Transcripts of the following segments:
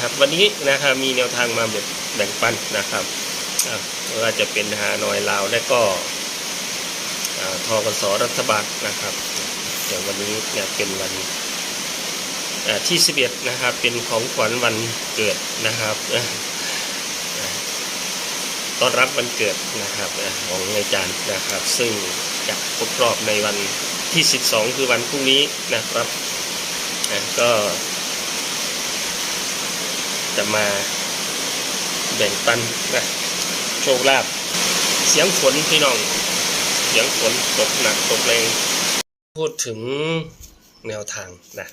นะครับ วันนี้นะครับมีแนวทางมาแบบแบ่งปันนะครับว่าจะเป็นฮานอยลาวและก็ทกสรัฐบาลนะครับเดี๋ยววันนี้เนี่ยเป็นวันอ่าที่ 11 นะครับ เป็นของขวัญวันเกิดนะครับต้อนรับวันเกิดนะครับของอาจารย์นะครับ ซึ่งจะครบรอบในวันที่ 12 คือวันพรุ่งนี้นะครับก็ จะมาแบ่งปันนะโชคลาภเสียงฝนพี่น้อง เสียงฝนตกหนักตกแรงพูดถึงแนวทางนะ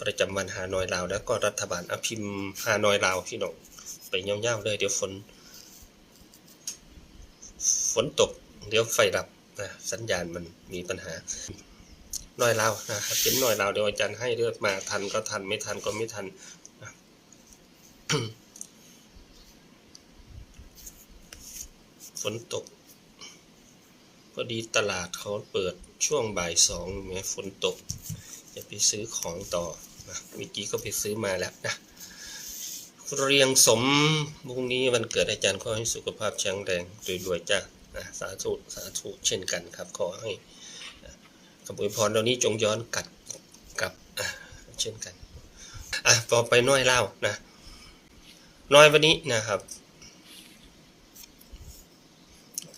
ประจำวันฮานอยลาว แล้วก็รัฐบาลอพิมฮานอยลาวพี่น้องไปเงี้ยวๆเลยเดี๋ยวฝน ฝนตกเดี๋ยวไฟดับนะสัญญาณมันมีปัญหาน้อยลาวนะครับเป็นน้อยลาวเดี๋ยวอาจารย์ให้เลือกมาทันก็ทันไม่ทันก็ไม่ทัน ฝนตก พอดีตลาดเขาเปิดช่วงบ่ายสองแม้ฝนตก จะไปซื้อของต่อนะเมื่อกี้ก็ไปซื้อมาแล้วนะ เรียงสมพรุ่งนี้วันเกิดอาจารย์ขอให้สุขภาพแข็งแรงรวยๆจ้านะสาธุสาธุเช่นกันครับ ขอให้นะคำอวยพรเหล่านี้จงย้อนกลับกลับเช่นกันอะต่อไปน้อยเล่านะ น้อยวันนี้นะครับ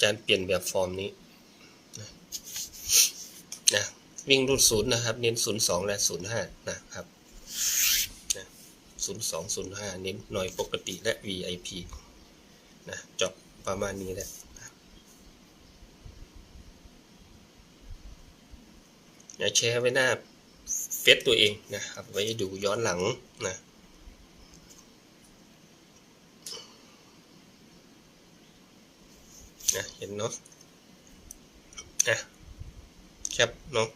อารเปลี่ยนแบบฟอร์มนี้นะวิ่งรูดศูนย์นะครับ เน้นศูนย์สองและศูนย์ห้านะครับศูนย์สองศูนย์ห้าเน้นหน่อยปกติและ VIP นะจาะประมาณนี้แหละนะอย่าแชร์ไว้หน้าเฟซตัวเองนะครับ ไว้ดูย้อนหลังนะ นะเห็นเนาะอะแคปเนาะ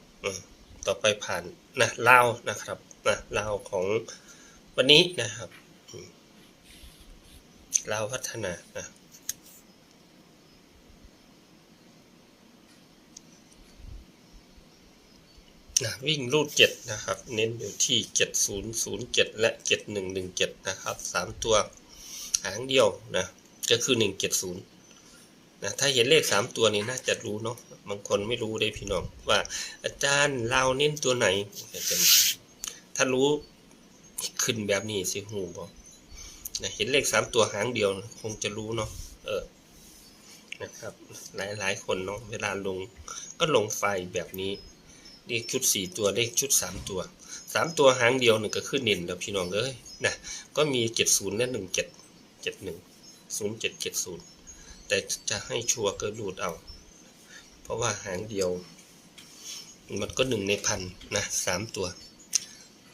ต่อไปผ่านนะเล่านะครับนะเล่าของวันนี้นะครับอืมลาพัฒนานะนะวิ่งรูดเจ็ดนะครับ เน้นอยู่ที่เจ็ดศูนย์ศูนย์เจ็ดและเจ็ดหนึ่งหนึ่งเจ็ดนะครับสามตัวหางเดียวนะก็คือหนึ่งเจ็ดศูนย์ ถ้าเห็นเลข 3 ตัวนี้น่าจะรู้เนาะบางคนไม่รู้ได้พี่น้องว่า อาจารย์เราเน้นตัวไหนถ้ารู้ขึ้นแบบนี้สิหูบอกนะเห็นเลข 3 ตัวหางเดียวคงจะรู้เนาะเออนะครับหลายหลายคนเนาะเวลาลงก็ลงไฟแบบนี้เลขชุด 4 ตัวเลขชุด 3 ตัว 3 ตัวหางเดียวหนึ่งก็ขึ้นเด่นแล้วพี่น้องเอ้ยนะก็มี 70 และ 17 71 0770 แต่จะให้ชัวร์ก็รูดเอา เพราะว่าหางเดียว มันก็หนึ่งในพันนะสามตัว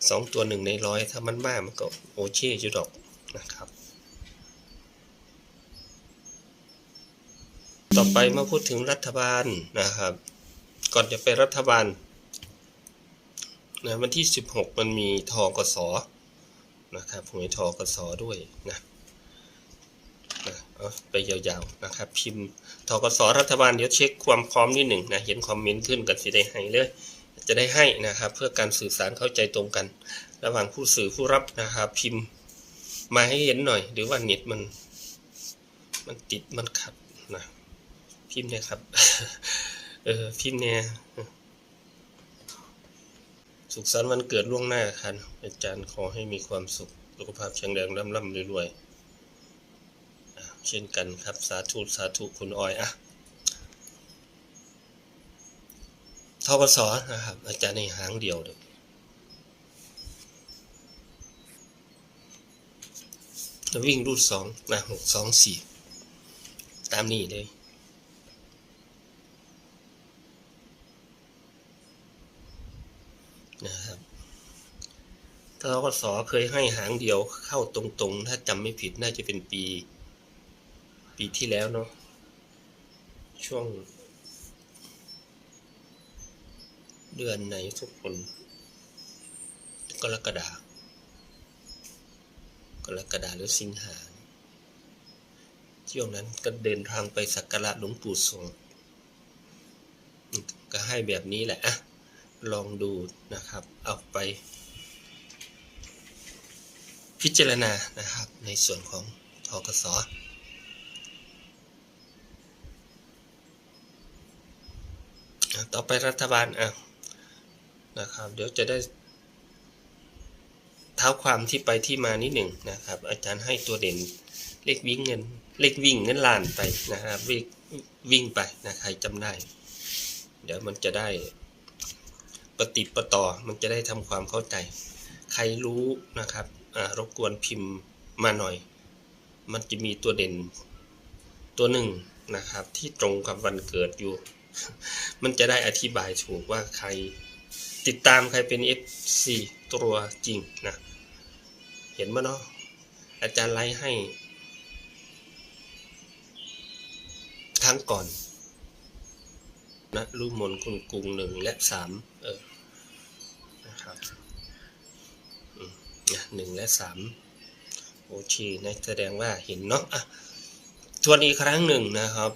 สองตัวหนึ่งในร้อยถ้ามันมากมันก็โอเช่จุดอกนะครับ ต่อไปมาพูดถึงรัฐบาลนะครับ ก่อนจะไปรัฐบาลนะวันที่ 16 มันมีทกสนะครับหวยทกสด้วยนะ ไปยาวๆนะครับ พิมพ์ทกสรัฐบาลเดี๋ยวเช็คความพร้อมนิดหนึ่งนะเห็นคอมเมนต์ขึ้นกันสิได้ให้เลยจะได้ให้นะครับ เพื่อการสื่อสารเข้าใจตรงกัน ระหว่างผู้สื่อผู้รับนะครับ พิมพ์มาให้เห็นหน่อย หรือว่าเน็ตมัน มันติดมันขัดนะพิมพ์เนี่ยครับ เออพิมพ์เนี่ยสุขสันต์วันเกิดล่วงหน้าครับอาจารย์ขอให้มีความสุขสุขภาพแข็งแรงร่ำๆรวยๆ เช่นกันครับสาธุสาธุคุณออยอะทกสนะครับ อาจารย์ในหางเดียวเลยวิ่งรูดสองนะหกสองสี่ตามนี้เลยนะครับทกสเคยให้หางเดียวเข้าตรงๆ ถ้าจำไม่ผิดน่าจะเป็นปี ปีที่แล้วเนาะช่วง เดือนไหนทุกคนกรกฎากรกฎาหรือสิงหาช่วงนั้นก็เดินทางไปสักการะหลวงปู่สวงก็ให้แบบนี้แหละอะลองดูนะครับ เอาไป พิจารณานะครับในส่วนของทกสอะ ต่อไปรัฐบาลอะนะครับ เดี๋ยวจะได้เท้าความที่ไปที่มานิดหนึ่งนะครับ อาจารย์ให้ตัวเด่นเลขวิ่งเงินเลขวิ่งเงินล้านไปนะครับวิ่งวิ่งไปนะใครจำได้ เดี๋ยวมันจะได้ปฏิประต่อมันจะได้ทำความเข้าใจ ใครรู้นะครับรบกวนพิมพ์มาหน่อย มันจะมีตัวเด่นตัวหนึ่งนะครับ ที่ตรงกับวันเกิดอยู่ มันจะได้อธิบายถูกว่าใครติดตามใครเป็น FC ตัวจริงนะ เห็นไหมเนาะอาจารย์ไลฟ์ให้ทั้งก่อนนะรูมนคุณกรุงหนึ่งและสามเออนะครับนะหนึ่งและสามโอเคนะแสดงว่าเห็นเนาะอะทวนอีกครั้งหนึ่งนะครับ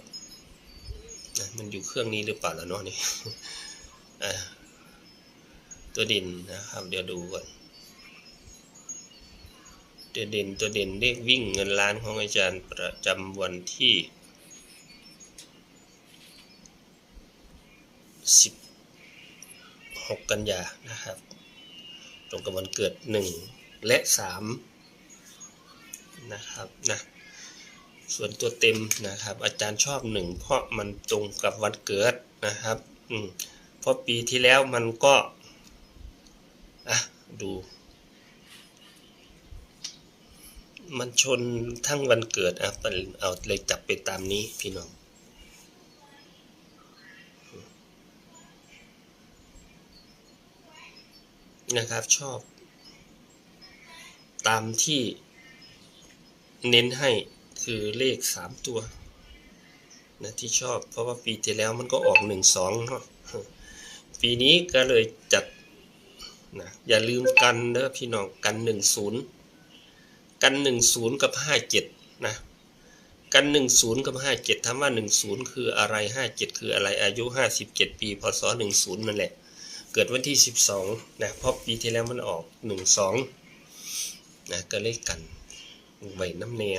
นะมันอยู่เครื่องนี้หรือเปล่าล่ะเนาะนี่ตัวเด่นนะครับ เดี๋ยวดูก่อน ตัวเด่นตัวเด่นเลขวิ่งเงินล้านของอาจารย์ประจำวันที่16กันยานะครับ ตรงกับวันเกิด1และ3นะครับนะ ส่วนตัวเต็มนะครับ อาจารย์ชอบ1เพราะมันตรงกับวันเกิดนะครับอืมเพราะปีที่แล้วมันก็อะดู มันชนทั้งวันเกิดอะเอาเลยจับไปตามนี้พี่น้องนะครับชอบ ตามที่เน้นให้ คือเลขสามตัวนะที่ชอบเพราะว่าปีที่แล้วมันก็ออกหนึ่งสองเนาะปีนี้ก็เลยจัดนะอย่าลืมกันเด้อพี่น้องกันหนึ่งศูนย์กันหนึ่งศูนย์กับห้าเจ็ดนะกันหนึ่งศูนย์กับห้าเจ็ดถามว่าหนึ่งศูนย์คืออะไรห้าเจ็ดคืออะไรอายุห้าสิบเจ็ดปีพศหนึ่งศูนย์นั่นแหละ เกิดวันที่12นะเพราะปีที่แล้วมันออก12นะก็เลขกันใบน้ำเนีย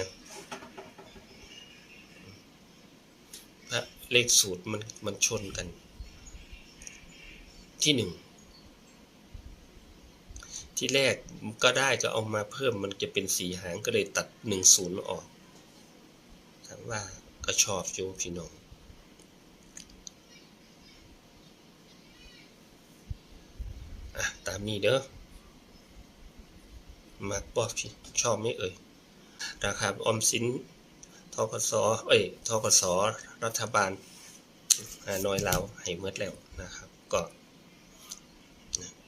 พระ เลขสูตรมันมันชนกัน ที่หนึ่งที่แรกก็ได้ก็เอามาเพิ่มมันจะเป็นสีหางก็เลยตัด10ออกถามว่าก็ชอบอยู่พี่น้องอะตามนี้เด้อมาปอบพี่ชอบไหม่เอ่ยราคาออมสิน ทกศเอ้ยทกศรัฐบาลฮานอยเราให้เมื่อแล้วนะครับ ก็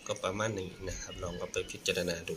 ก็ประมาณนี้นะครับ ลองเอาไปพิจารณาดู